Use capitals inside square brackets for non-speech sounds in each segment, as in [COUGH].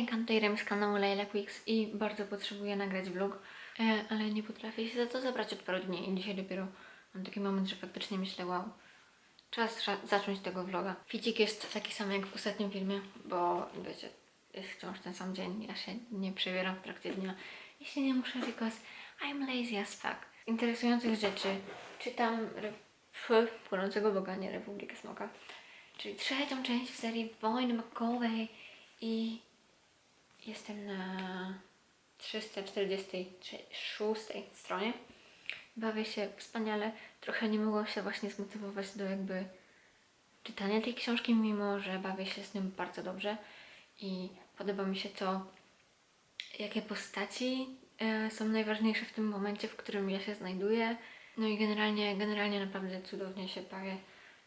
Encanto Irem z kanału Layla Quicks i bardzo potrzebuję nagrać vlog, e, ale nie potrafię się za to zabrać od paru dni i dzisiaj dopiero mam taki moment, że faktycznie myślę, wow, czas za- zacząć tego vloga. Ficik jest taki sam jak w ostatnim filmie, bo wiecie, jest wciąż ten sam dzień, ja się nie przebieram w trakcie dnia, jeśli nie muszę, because I'm lazy as fuck. Interesujących rzeczy czytam F- Płonącego Boga, nie Republikę Smoka, czyli trzecią część w serii Wojny Makowej i jestem na 346 stronie. Bawię się wspaniale. Trochę nie mogłam się właśnie zmotywować do jakby czytania tej książki, mimo że bawię się z nią bardzo dobrze i podoba mi się to, jakie postaci e, są najważniejsze w tym momencie, w którym ja się znajduję. No i generalnie, generalnie naprawdę cudownie się bawię,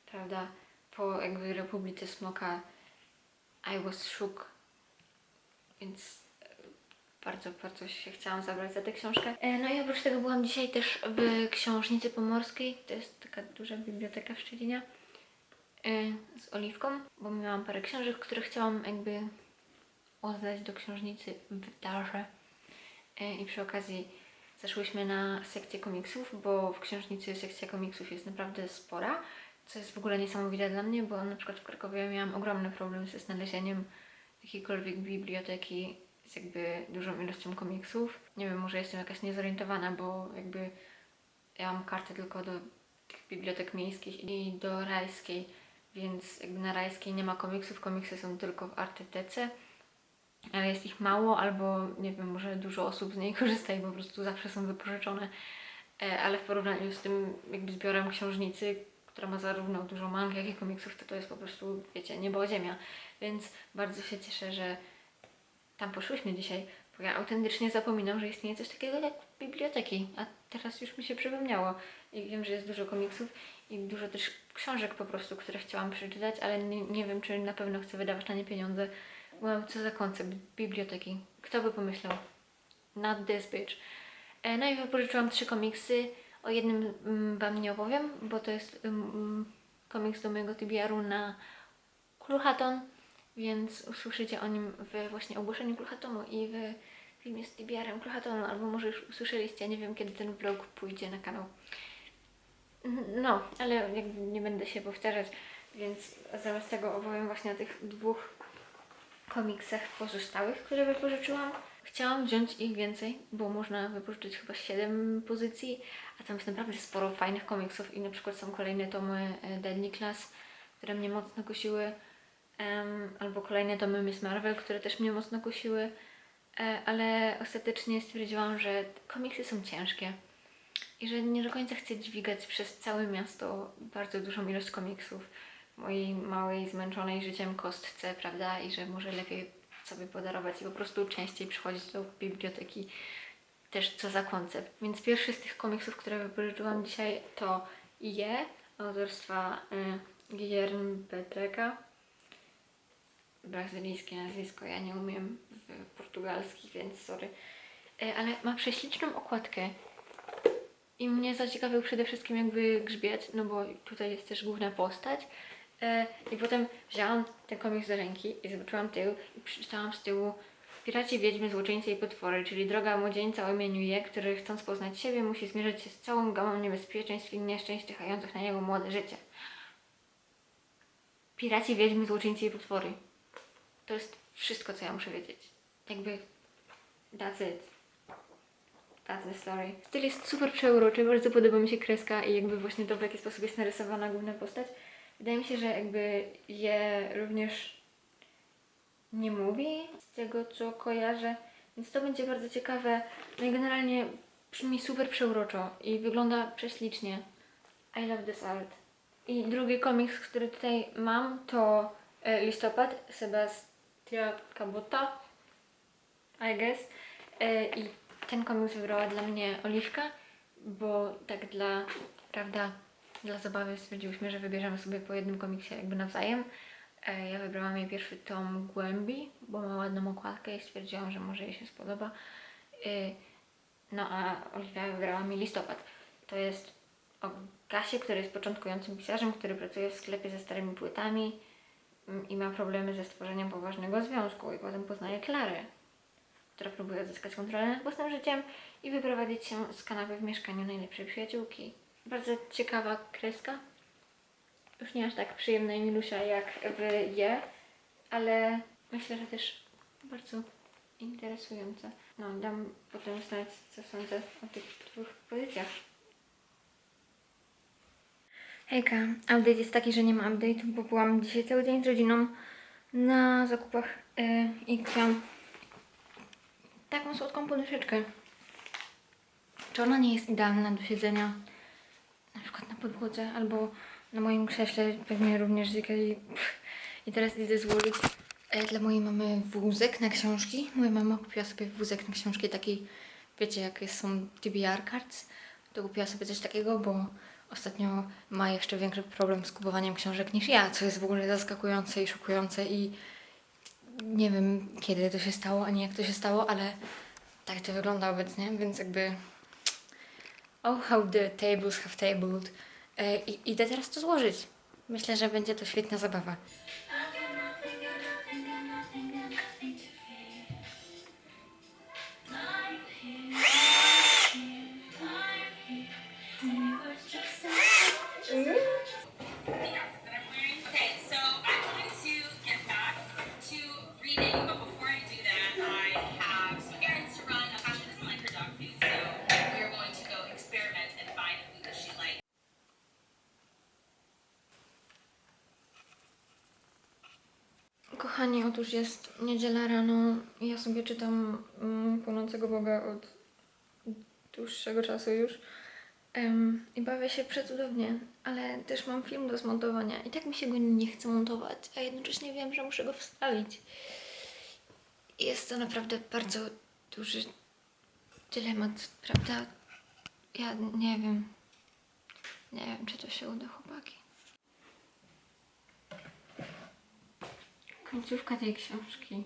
prawda? Po jakby Republice Smoka I was shook, więc e, bardzo, bardzo się chciałam zabrać za tę książkę. E, No i oprócz tego byłam dzisiaj też w Książnicy Pomorskiej, to jest taka duża biblioteka w Szczecinie, e, z Oliwką, bo miałam parę książek, które chciałam jakby oddać do książnicy w darze. I przy okazji zeszłyśmy na sekcję komiksów, bo w książnicy sekcja komiksów jest naprawdę spora, co jest w ogóle niesamowite dla mnie, bo na przykład w Krakowie miałam ogromny problem ze znalezieniem jakiejkolwiek biblioteki z jakby dużą ilością komiksów. Nie wiem, może jestem jakaś niezorientowana, bo jakby ja mam kartę tylko do tych bibliotek miejskich i do rajskiej, więc jakby na rajskiej nie ma komiksów, komiksy są tylko w artytece ale jest ich mało, albo nie wiem, może dużo osób z niej [LAUGHS] korzysta i po prostu zawsze są wypożyczone. E, Ale w porównaniu z tym jakby zbiorem książnicy, która ma zarówno dużo mang, jak i komiksów, to to jest po prostu, wiecie, niebo ziemia. Więc bardzo się cieszę, że tam poszłyśmy dzisiaj, bo ja autentycznie zapominam, że istnieje coś takiego jak biblioteki, a teraz już mi się przypomniało. I wiem, że jest dużo komiksów i dużo też książek po prostu, które chciałam przeczytać, ale nie, nie wiem, czy na pewno chcę wydawać na nie pieniądze. Wow, co za koncept biblioteki. Kto by pomyślał? Not this bitch. E, No i wypożyczyłam trzy komiksy. O jednym mm, Wam nie opowiem, bo to jest mm, komiks do mojego TBR-u na Kluchaton, więc usłyszycie o nim w właśnie ogłoszeniu Kluchatonu i w filmie z TBR-em Kluchatonu, albo może już usłyszeliście, nie wiem kiedy ten vlog pójdzie na kanał. No, ale jakby nie będę się powtarzać, więc zamiast tego opowiem właśnie o tych dwóch komiksach pozostałych, które wypożyczyłam. Chciałam wziąć ich więcej, bo można wypożyczyć chyba 7 pozycji, a tam jest naprawdę sporo fajnych komiksów i na przykład są kolejne tomy e, Deadly Class, które mnie mocno kusiły, albo kolejne tomy Miss Marvel, które też mnie mocno kusiły, e, ale ostatecznie stwierdziłam, że komiksy są ciężkie i że nie do końca chcę dźwigać przez całe miasto bardzo dużą ilość komiksów w mojej małej, zmęczonej życiem kostce, prawda? I że może lepiej sobie podarować i po prostu częściej przychodzić do biblioteki. Też co za koncept. Więc pierwszy z tych komiksów, które wypożyczyłam dzisiaj to Je autorstwa y, Guillermo Petreka. Brazylijskie nazwisko, ja nie umiem portugalski, więc sorry. Y, ale ma prześliczną okładkę i mnie zaciekawił przede wszystkim jakby grzbiet, no bo tutaj jest też główna postać. E, I potem wzięłam ten komiks do ręki i zobaczyłam tył i przeczytałam z tyłu Piraci, Wiedźmy, Złoczyńcy i Potwory, czyli droga młodzieńca o imieniu Je, który chcąc poznać siebie musi zmierzyć się z całą gamą niebezpieczeństw i nieszczęść czyhających na jego młode życie. Piraci, Wiedźmy, Złoczyńcy i Potwory. To jest wszystko, co ja muszę wiedzieć. Jakby that's it. That's the story. Styl jest super przeuroczy, bardzo podoba mi się kreska i jakby właśnie to, w jaki sposób jest narysowana główna postać. Wydaje mi się, że jakby je również nie mówi z tego, co kojarzę, więc to będzie bardzo ciekawe. No i generalnie brzmi super przeuroczo i wygląda prześlicznie. I love this art. I drugi komiks, który tutaj mam, to e, Listopad Sebastian Cabota, I guess. E, I ten komiks wybrała dla mnie Oliwka, bo tak dla, prawda, dla zabawy stwierdziłyśmy, że wybierzemy sobie po jednym komiksie jakby nawzajem. E, Ja wybrałam jej pierwszy tom Głębi, bo ma ładną okładkę i stwierdziłam, że może jej się spodoba. E, No a Oliwia wybrała mi Listopad. To jest o Gasie, który jest początkującym pisarzem, który pracuje w sklepie ze starymi płytami i ma problemy ze stworzeniem poważnego związku i potem poznaje Klarę, która próbuje odzyskać kontrolę nad własnym życiem i wyprowadzić się z kanapy w mieszkaniu najlepszej przyjaciółki. Bardzo ciekawa kreska. Już nie aż tak przyjemna i milusia jak w Je, ale myślę, że też bardzo interesująca. No, dam potem znać, co sądzę o tych dwóch pozycjach. Hejka, update jest taki, że nie ma update'u, bo byłam dzisiaj cały dzień z rodziną na zakupach yy, i kupiłam taką słodką poduszeczkę. Czy ona nie jest idealna do siedzenia na przykład na podłodze albo na moim krześle, pewnie również z. Pff. I teraz idę złożyć e, dla mojej mamy wózek na książki. Moja mama kupiła sobie wózek na książki taki, wiecie, jakie są TBR cards. To kupiła sobie coś takiego, bo ostatnio ma jeszcze większy problem z kupowaniem książek niż ja, co jest w ogóle zaskakujące i szokujące i nie wiem kiedy to się stało, ani jak to się stało, ale tak to wygląda obecnie, więc jakby Oh, how the tables have tabled. E, I idę teraz to złożyć. Myślę, że będzie to świetna zabawa. Kochani, otóż jest niedziela rano ja sobie czytam mm, Płonącego Boga od dłuższego czasu już Em, i bawię się przecudownie, ale też mam film do zmontowania i tak mi się go nie chce montować, a jednocześnie wiem, że muszę go wstawić. Jest to naprawdę bardzo duży dylemat, prawda? Ja nie wiem. Nie wiem, czy to się uda, chłopaki. Końcówka tej książki.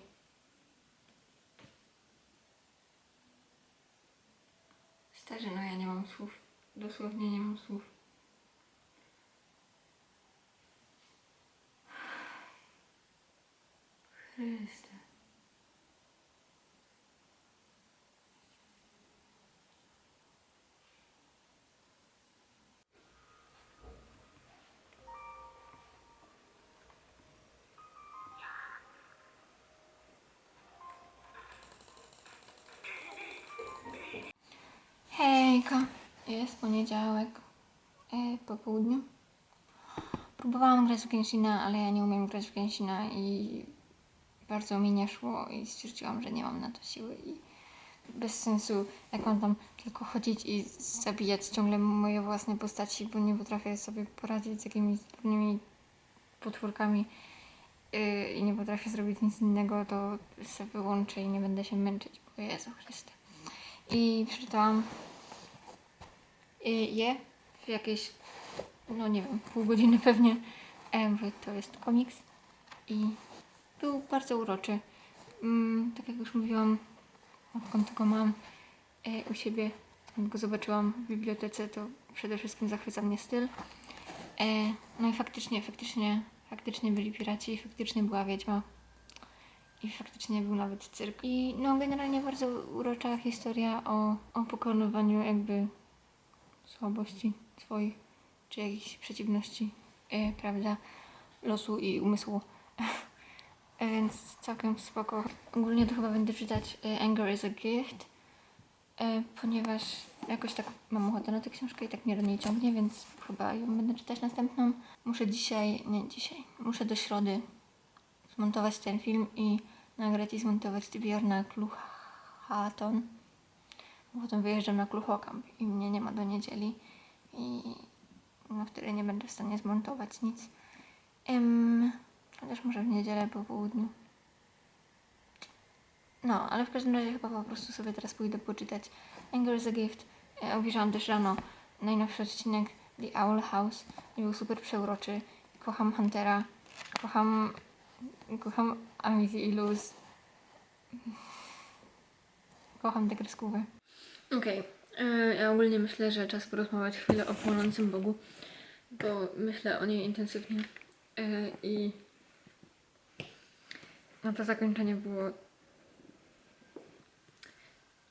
Starzy, no ja nie mam słów. Dosłownie nie mam słów. Chryste. Poniedziałek e, po południu. Próbowałam grać w Genshina, ale ja nie umiem grać w Genshina i bardzo mi nie szło i stwierdziłam, że nie mam na to siły i bez sensu, jak mam tam tylko chodzić i zabijać ciągle moje własne postaci, bo nie potrafię sobie poradzić z jakimiś trudnymi potwórkami yy, i nie potrafię zrobić nic innego, to sobie wyłączę i nie będę się męczyć, bo Jezu Chryste. I przeczytałam je w jakieś, no nie wiem, pół godziny pewnie, bo to jest komiks i był bardzo uroczy. Mm, tak jak już mówiłam, odkąd go mam e, u siebie, odkąd go zobaczyłam w bibliotece, to przede wszystkim zachwyca mnie styl. E, no i faktycznie, faktycznie, faktycznie byli piraci, faktycznie była wiedźma. I faktycznie był nawet cyrk. I no generalnie bardzo urocza historia o, o pokonywaniu jakby słabości swoich, czy jakichś przeciwności, e, prawda, losu i umysłu. E, Więc całkiem spoko. Ogólnie to chyba będę czytać e, Anger is a Gift, e, ponieważ jakoś tak mam ochotę na tę książkę i tak mnie do niej ciągnie, więc chyba ją będę czytać następną. Muszę dzisiaj, nie dzisiaj, muszę do środy zmontować ten film i nagrać i zmontować TBR na Kluchaton. Potem wyjeżdżam na Kluchocamp i mnie nie ma do niedzieli i no wtedy nie będę w stanie zmontować nic. Em, chociaż może w niedzielę po południu. No, ale w każdym razie chyba po prostu sobie teraz pójdę poczytać Anger is a Gift. E, Obejrzałam też rano najnowszy odcinek The Owl House i był super przeuroczy. Kocham Huntera, kocham, kocham Amizy i Luz. Kocham tę kreskówkę. Okej, e, ja ogólnie myślę, że czas porozmawiać chwilę o płonącym Bogu, bo myślę o niej intensywnie e, i no to zakończenie było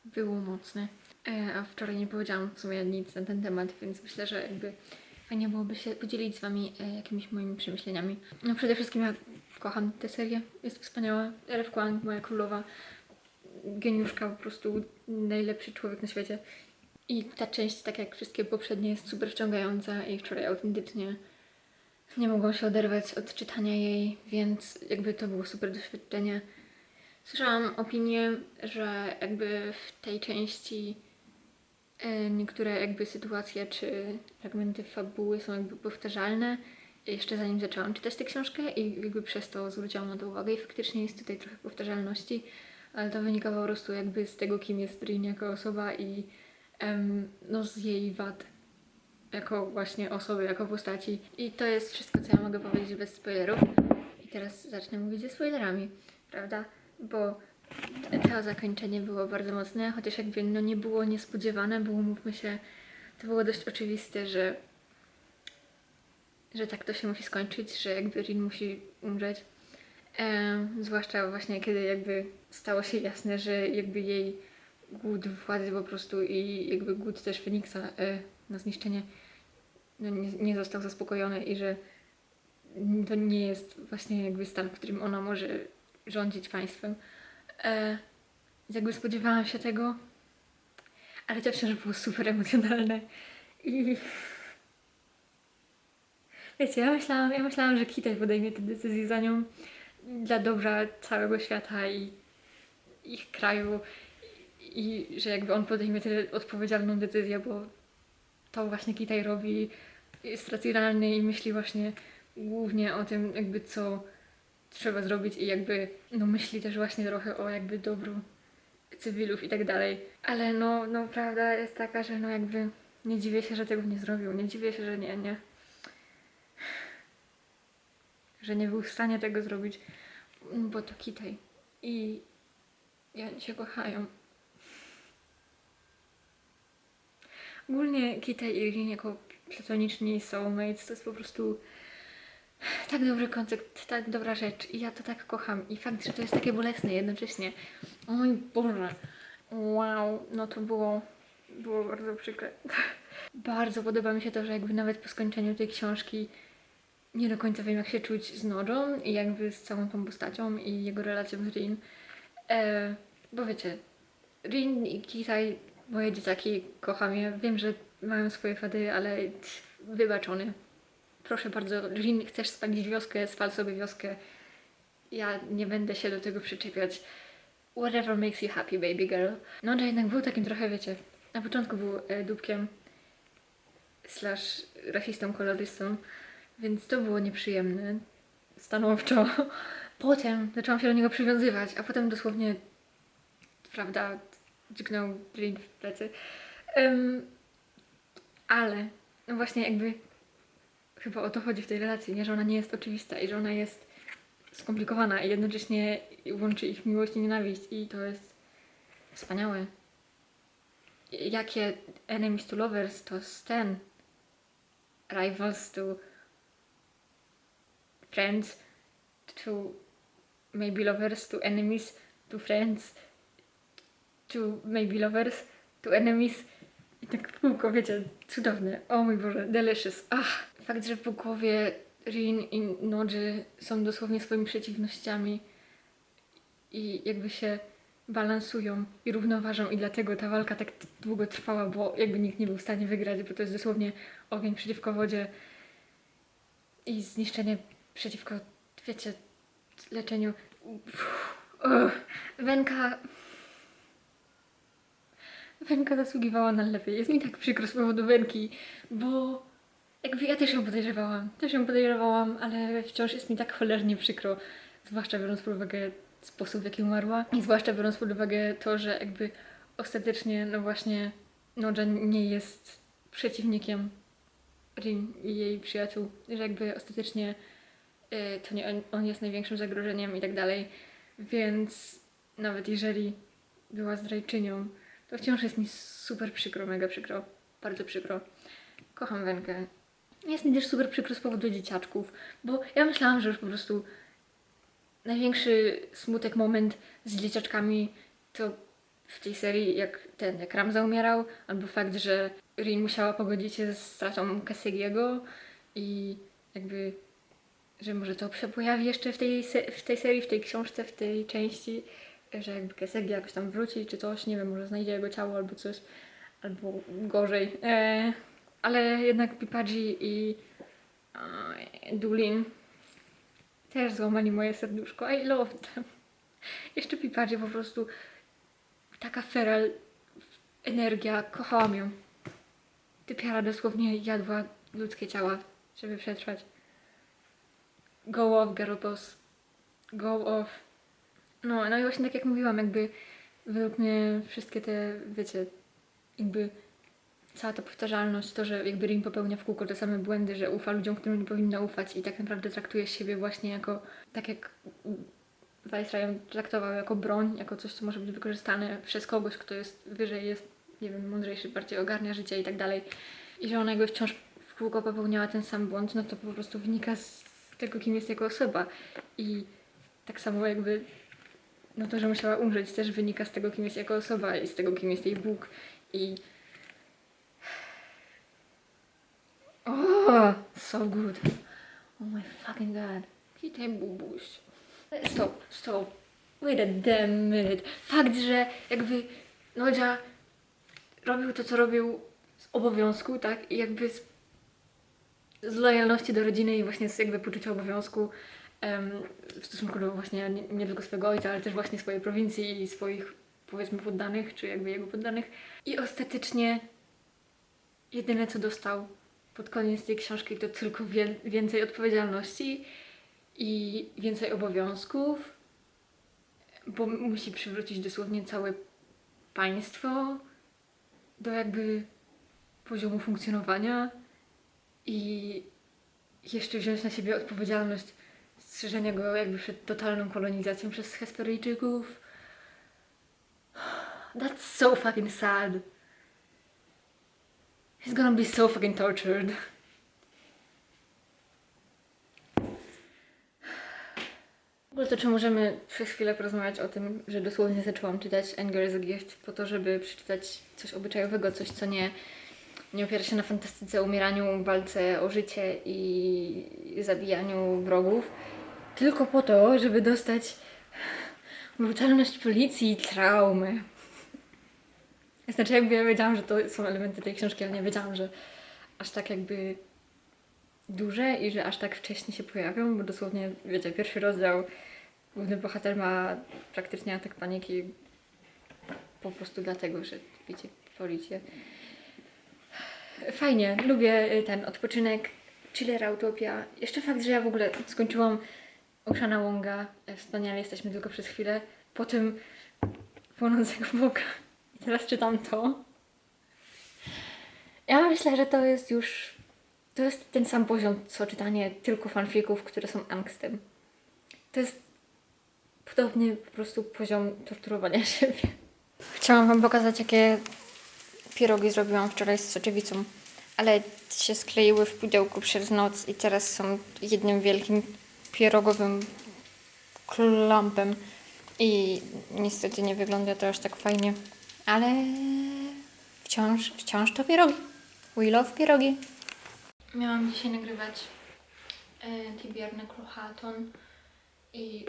było mocne. A wczoraj nie powiedziałam w sumie nic na ten temat, więc myślę, że jakby fajnie byłoby się podzielić z Wami e, jakimiś moimi przemyśleniami. No przede wszystkim ja kocham tę serię, jest wspaniała. Ref Kuang, moja królowa, geniuszka, po prostu najlepszy człowiek na świecie. I ta część, tak jak wszystkie poprzednie, jest super wciągająca i wczoraj autentycznie nie mogłam się oderwać od czytania jej, więc jakby to było super doświadczenie. Słyszałam opinię, że jakby w tej części e, niektóre jakby sytuacje czy fragmenty fabuły są jakby powtarzalne. Jeszcze zanim zaczęłam czytać tę książkę i jakby przez to zwróciłam na to uwagę i faktycznie jest tutaj trochę powtarzalności, ale to wynika po prostu jakby z tego, kim jest Rin jako osoba i em, no z jej wad jako właśnie osoby, jako postaci. I to jest wszystko, co ja mogę powiedzieć bez spoilerów. I teraz zacznę mówić ze spoilerami, prawda? Bo to zakończenie było bardzo mocne, chociaż jakby no nie było niespodziewane, bo umówmy się, to było dość oczywiste, że że tak to się musi skończyć, że jakby Rin musi umrzeć. Em, zwłaszcza właśnie kiedy jakby stało się jasne, że jakby jej głód władzy po prostu i jakby głód też Feniksa e, na zniszczenie no, nie, nie został zaspokojony i że to nie jest właśnie jakby stan, w którym ona może rządzić państwem. E, jakby spodziewałam się tego, ale to wciąż było super emocjonalne i wiecie, ja myślałam, ja myślałam, że Kitaj podejmie tę decyzję za nią dla dobra całego świata i ich kraju i że jakby on podejmie tę odpowiedzialną decyzję, bo to właśnie Kitaj robi, jest racjonalny i myśli właśnie głównie o tym jakby co trzeba zrobić i jakby no myśli też właśnie trochę o jakby dobru cywilów i tak dalej. Ale no, no prawda jest taka, że no jakby nie dziwię się, że tego nie zrobił, nie dziwię się, że nie, nie. Że nie był w stanie tego zrobić, bo to Kitaj. I, oni się kochają. Ogólnie Kita i Rin jako platoniczni soulmates to jest po prostu tak dobry koncept, tak dobra rzecz i ja to tak kocham i fakt, że to jest takie bolesne jednocześnie. O mój Boże. Wow, no to było, było bardzo przykre. [LAUGHS] bardzo podoba mi się to, że jakby nawet po skończeniu tej książki nie do końca wiem jak się czuć z Nodżą i jakby z całą tą postacią i jego relacją z Rin. E, bo wiecie, Rin i Kitaj, moje dzieciaki, kocham je. Wiem, że mają swoje wady, ale wybaczony. Proszę bardzo, Rin, chcesz spalić wioskę, spal sobie wioskę. Ja nie będę się do tego przyczepiać. Whatever makes you happy, baby girl. No, że jednak był takim trochę, wiecie, na początku był e, dupkiem slash rasistą, kolorystą, więc to było nieprzyjemne, stanowczo. [LAUGHS] Potem zaczęłam się do niego przywiązywać, a potem dosłownie, prawda, dźgnął Rin w plecy. Em, ale no właśnie jakby chyba o to chodzi w tej relacji, nie? Że ona nie jest oczywista i że ona jest skomplikowana i jednocześnie łączy ich miłość i nienawiść i to jest wspaniałe. Jakie enemies to lovers to ten rivals to friends to maybe lovers to enemies to friends to maybe lovers to enemies i tak w kółko, wiecie, cudowne. O mój Boże, delicious. Ach, fakt, że po głowie Rin i Nodży są dosłownie swoimi przeciwnościami i jakby się balansują i równoważą i dlatego ta walka tak długo trwała, bo jakby nikt nie był w stanie wygrać, bo to jest dosłownie ogień przeciwko wodzie i zniszczenie przeciwko, wiecie, leczeniu. Wenka Wenka zasługiwała na lepiej. Jest mi tak przykro z powodu Wenki, bo jakby ja też ją podejrzewałam. Też ją podejrzewałam, ale wciąż jest mi tak cholernie przykro. Zwłaszcza biorąc pod uwagę sposób, w jaki umarła. I zwłaszcza biorąc pod uwagę to, że jakby ostatecznie, no właśnie, Nodja nie jest przeciwnikiem Rin i jej przyjaciół. Że jakby ostatecznie to nie on, on jest największym zagrożeniem i tak dalej. Więc nawet jeżeli była zdrajczynią, to wciąż jest mi super przykro, mega przykro, bardzo przykro. Kocham Wenkę. Jest mi też super przykro z powodu dzieciaczków, bo ja myślałam, że już po prostu największy smutek moment z dzieciaczkami to w tej serii, jak ten, jak Ramza umierał, albo fakt, że Rin musiała pogodzić się ze stratą Cassidy'ego i jakby, że może to pojawi jeszcze w tej, w tej serii, w tej książce, w tej części, że jakby Cassidy jakoś tam wróci czy coś, nie wiem, może znajdzie jego ciało albo coś, albo gorzej. E, ale jednak Pipadzi i e, Dulin też złamali moje serduszko. I love them. Jeszcze Pipadzi po prostu taka feral energia, kochałam ją. Typiara dosłownie jadła ludzkie ciała, żeby przetrwać. Go off, girl boss. Go off. No, no i właśnie tak jak mówiłam, jakby według mnie wszystkie te, wiecie, jakby cała ta powtarzalność, to, że jakby Rin popełnia w kółko te same błędy, że ufa ludziom, którym nie powinna ufać i tak naprawdę traktuje siebie właśnie jako, tak jak Viceroy ją traktował jako broń, jako coś, co może być wykorzystane przez kogoś, kto jest wyżej, jest, nie wiem, mądrzejszy, bardziej ogarnia życie i tak dalej. I że ona jakby wciąż w kółko popełniała ten sam błąd, no to po prostu wynika z tego, kim jest jako osoba. I tak samo jakby no to, że musiała umrzeć też wynika z tego, kim jest jako osoba i z tego, kim jest jej Bóg. I Oh, so good. Oh my fucking god. Kitaj bubuś. Stop, stop. Wait a damn minute. Fakt, że jakby Nodzia robił to, co robił z obowiązku, tak? I jakby z lojalności do rodziny i właśnie z jakby poczucia obowiązku w stosunku do właśnie nie, nie tylko swojego ojca, ale też właśnie swojej prowincji i swoich powiedzmy poddanych, czy jakby jego poddanych. I ostatecznie jedyne co dostał pod koniec tej książki to tylko wie, więcej odpowiedzialności i więcej obowiązków, bo musi przywrócić dosłownie całe państwo do jakby poziomu funkcjonowania i jeszcze wziąć na siebie odpowiedzialność strzeżenia go jakby przed totalną kolonizacją przez Hesperyjczyków. That's so fucking sad. He's gonna be so fucking tortured. W ogóle to czy możemy przez chwilę porozmawiać o tym, że dosłownie zaczęłam czytać Anger is a Gift po to, żeby przeczytać coś obyczajowego, coś co nie, nie opiera się na fantastyce, umieraniu, walce o życie i zabijaniu wrogów, tylko po to, żeby dostać brutalność policji i traumy. Znaczy jakby ja wiedziałam, że to są elementy tej książki, ale nie wiedziałam, że aż tak jakby duże i że aż tak wcześnie się pojawią, bo dosłownie, wiecie, pierwszy rozdział główny bohater ma praktycznie atak paniki po prostu dlatego, że widzi policję. Fajnie, lubię y, ten odpoczynek, chiller utopia. Jeszcze fakt, że ja w ogóle skończyłam Oceana Wonga, wspaniale jesteśmy tylko przez chwilę, potem Płonącego Boga. I teraz czytam to. Ja myślę, że to jest już. To jest ten sam poziom, co czytanie tylko fanfików, które są angstem. To jest podobnie po prostu poziom torturowania [LAUGHS] siebie. Chciałam Wam pokazać, jakie pierogi zrobiłam wczoraj z soczewicą, ale się skleiły w pudełku przez noc i teraz są jednym wielkim pierogowym klampem. I niestety nie wygląda to aż tak fajnie, ale wciąż, wciąż to pierogi. We love pierogi. Miałam dzisiaj nagrywać e, Kluchaton i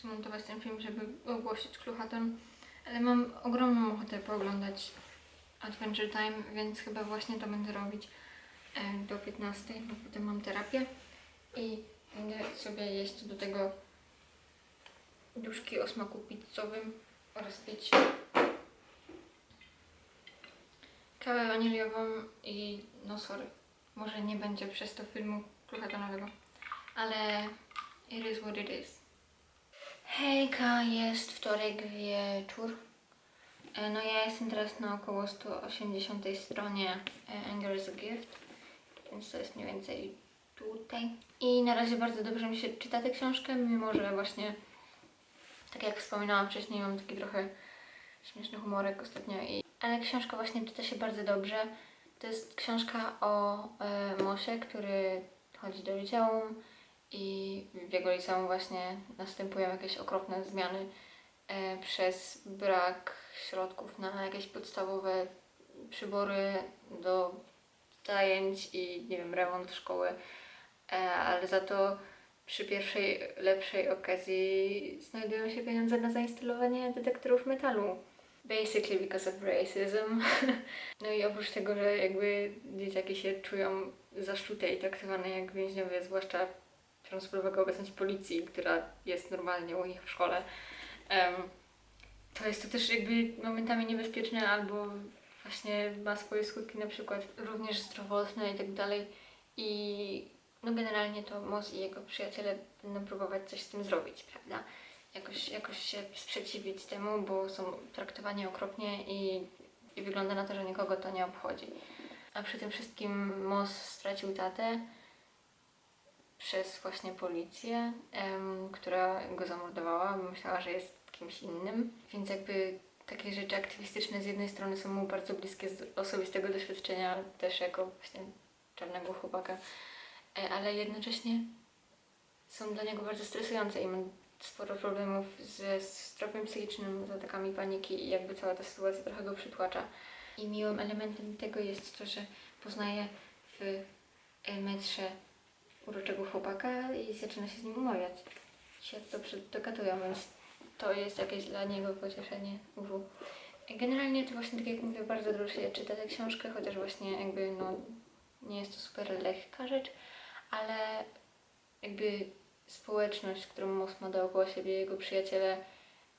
zmontować ten film, żeby ogłosić Kluchaton, ale mam ogromną ochotę pooglądać Adventure Time, więc chyba właśnie to będę robić do 15, bo potem mam terapię i będę sobie jeść do tego duszki o smaku pizzowym oraz pić kawę waniliową i no sorry, może nie będzie przez to filmu kluchatonowego, ale it is what it is. Hejka, jest wtorek wieczór. E, No ja jestem teraz na około 180 stronie e, Anger is a Gift, więc to jest mniej więcej tutaj. I na razie bardzo dobrze mi się czyta tę książkę, mimo że właśnie tak jak wspominałam wcześniej, mam taki trochę śmieszny humorek ostatnio. I... Ale książka właśnie czyta się bardzo dobrze. To jest książka o e, Mosie, który chodzi do liceum i w jego liceum właśnie następują jakieś okropne zmiany przez brak środków na jakieś podstawowe przybory do zajęć i nie wiem, remont szkoły, e, ale za to przy pierwszej lepszej okazji znajdują się pieniądze na zainstalowanie detektorów metalu. Basically because of racism. [LAUGHS] No i oprócz tego, że jakby dzieciaki się czują zaszczute i traktowane jak więźniowie, zwłaszcza biorąc pod obecność policji, która jest normalnie u nich w szkole, to jest to też jakby momentami niebezpieczne albo właśnie ma swoje skutki na przykład również zdrowotne i tak dalej. I no generalnie to Moss i jego przyjaciele będą próbować coś z tym zrobić, prawda? Jakoś, jakoś się sprzeciwić temu, bo są traktowani okropnie i, i wygląda na to, że nikogo to nie obchodzi. A przy tym wszystkim Moss stracił tatę przez właśnie policję, em, która go zamordowała, myślała, że jest kimś innym. Więc jakby takie rzeczy aktywistyczne z jednej strony są mu bardzo bliskie z osobistego doświadczenia, też jako właśnie czarnego chłopaka, e, ale jednocześnie są dla niego bardzo stresujące i ma sporo problemów ze zdrowiem psychicznym, z atakami paniki i jakby cała ta sytuacja trochę go przytłacza. I miłym elementem tego jest to, że poznaje w e, metrze uroczego chłopaka i zaczyna się z nim umawiać. Się dobrze dogatują, więc to jest jakieś dla niego pocieszenie. Generalnie to właśnie tak jak mówię, bardzo dużo się czyta tę książkę, chociaż właśnie jakby no nie jest to super lekka rzecz, ale jakby społeczność, którą Moss ma dookoła siebie, jego przyjaciele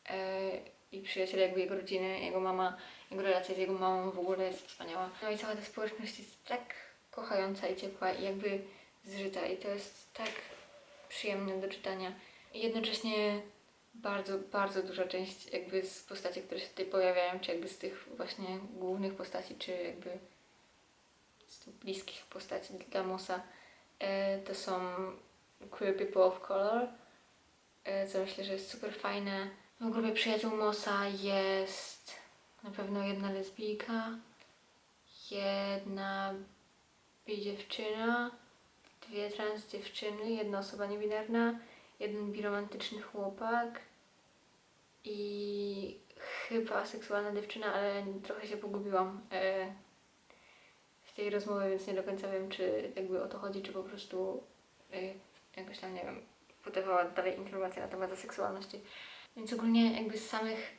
e, i przyjaciele jakby jego rodziny, jego mama, jego relacja z jego mamą w ogóle jest wspaniała. No i cała ta społeczność jest tak kochająca i ciepła i jakby zżyta i to jest tak przyjemne do czytania. I jednocześnie bardzo, bardzo duża część jakby z postaci, które się tutaj pojawiają, czy jakby z tych właśnie głównych postaci, czy jakby z tych bliskich postaci dla Mossa, e, to są queer people of color, e, co myślę, że jest super fajne. W grupie przyjaciół Mossa jest na pewno jedna lesbijka, jedna bi dziewczyna, dwie trans dziewczyny, jedna osoba niebinarna, jeden biromantyczny chłopak i chyba seksualna dziewczyna, ale trochę się pogubiłam e, w tej rozmowie, więc nie do końca wiem, czy jakby o to chodzi, czy po prostu e, jakoś tam, nie wiem, podawała dalej informacje na temat seksualności. Więc ogólnie jakby z samych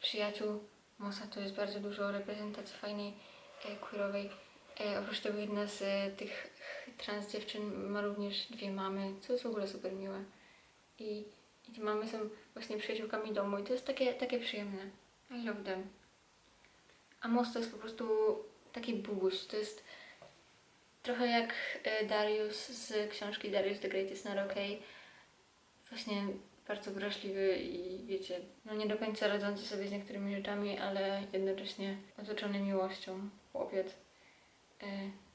przyjaciół Mossa to jest bardzo dużo reprezentacji fajnej, e, queerowej. Oprócz tego jedna z tych trans dziewczyn ma również dwie mamy, co jest w ogóle super miłe. I, i te mamy są właśnie przyjaciółkami domu i to jest takie, takie przyjemne. I love them. A Moss to jest po prostu taki buguś. To jest trochę jak e, Darius z książki Darius the Great is not okay. Właśnie bardzo wrażliwy i wiecie, no nie do końca radzący sobie z niektórymi rzeczami, ale jednocześnie otoczony miłością chłopiec. E,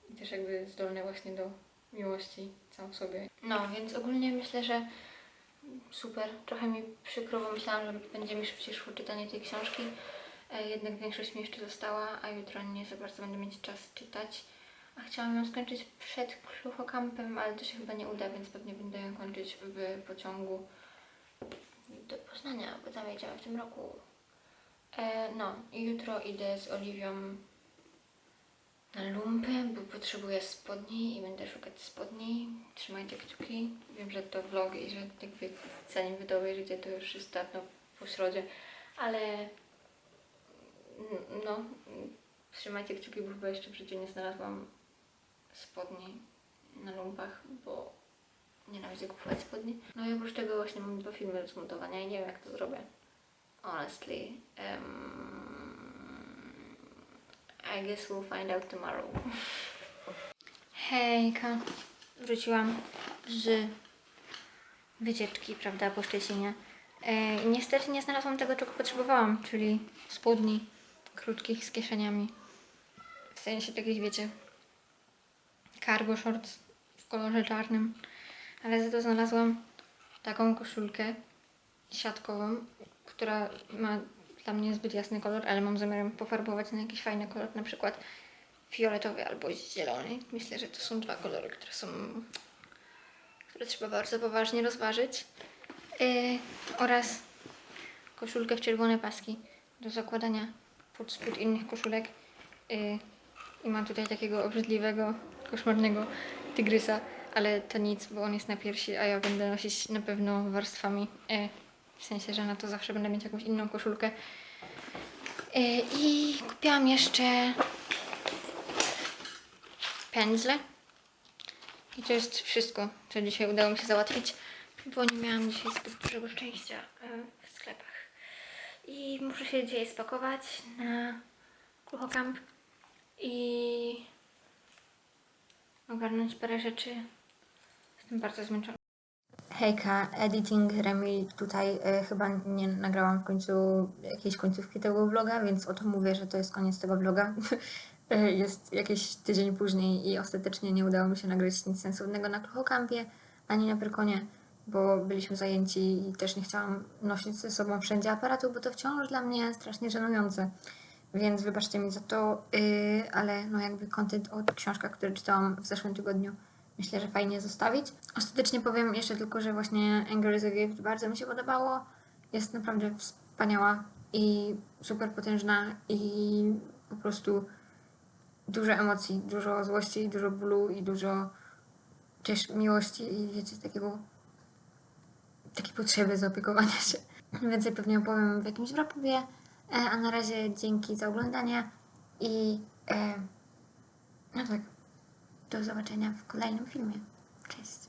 I też jakby zdolny właśnie do miłości sam w sobie. No, więc ogólnie myślę, że super. Trochę mi przykro, bo myślałam, że będzie mi szybciej szło czytanie tej książki. E, Jednak większość mi jeszcze została, a jutro nie za bardzo będę mieć czas czytać. A chciałam ją skończyć przed Kluchokampem, ale to się chyba nie uda, więc pewnie będę ją kończyć w pociągu do Poznania, bo tam jedziemy w tym roku. E, no, i jutro idę z Oliwią na lumpy, bo potrzebuję spodni i będę szukać spodni. Trzymajcie kciuki. Wiem, że to vlog i że jakby zanim wy to obejrzycie, to już jest dawno po środzie, ale no, trzymajcie kciuki, bo chyba jeszcze w życiu nie znalazłam spodni na lumpach, bo nienawidzę kupować spodni. No i oprócz tego właśnie mam dwa filmy do zmontowania i nie wiem jak to zrobię. Honestly. Um, I guess we'll find out tomorrow. Hejka. Wróciłam z wycieczki, prawda, po Szczecinie. E, niestety nie znalazłam tego, czego potrzebowałam, czyli spodni krótkich z kieszeniami. W sensie takich, wiecie, cargo shorts w kolorze czarnym. Ale za to znalazłam taką koszulkę siatkową, która ma dla mnie zbyt jasny kolor, ale mam zamiar pofarbować na jakiś fajny kolor, na przykład fioletowy albo zielony. Myślę, że to są dwa kolory, które są które trzeba bardzo poważnie rozważyć. Yy, oraz koszulkę w czerwone paski do zakładania pod spód innych koszulek. Yy, I mam tutaj takiego obrzydliwego, koszmarnego tygrysa, ale to nic, bo on jest na piersi, a ja będę nosić na pewno warstwami. Yy, w sensie, że na to zawsze będę mieć jakąś inną koszulkę. Yy, I kupiłam jeszcze pędzle. I to jest wszystko, co dzisiaj udało mi się załatwić, bo nie miałam dzisiaj zbyt dużego szczęścia e, w sklepach. I muszę się dzisiaj spakować na Kruchocamp i ogarnąć parę rzeczy. Jestem bardzo zmęczona. Hejka, editing Remi tutaj e, chyba nie nagrałam w końcu jakiejś końcówki tego vloga, więc o to mówię, że to jest koniec tego vloga. [LAUGHS] E, jest jakiś tydzień później i ostatecznie nie udało mi się nagrać nic sensownego na Kruchokampie ani na Prykonie, bo byliśmy zajęci i też nie chciałam nosić ze sobą wszędzie aparatu, bo to wciąż dla mnie strasznie żenujące. Więc wybaczcie mi za to, yy, ale no jakby content o książkach, które czytałam w zeszłym tygodniu, myślę, że fajnie zostawić. Ostatecznie powiem jeszcze tylko, że właśnie Anger is a Gift bardzo mi się podobało. Jest naprawdę wspaniała i super potężna i po prostu dużo emocji, dużo złości, dużo bólu i dużo też miłości i wiecie, takiego takiej potrzeby zaopiekowania się. [LAUGHS] Więcej pewnie opowiem w jakimś rapubie, e, a na razie dzięki za oglądanie i e, no tak, do zobaczenia w kolejnym filmie. Cześć!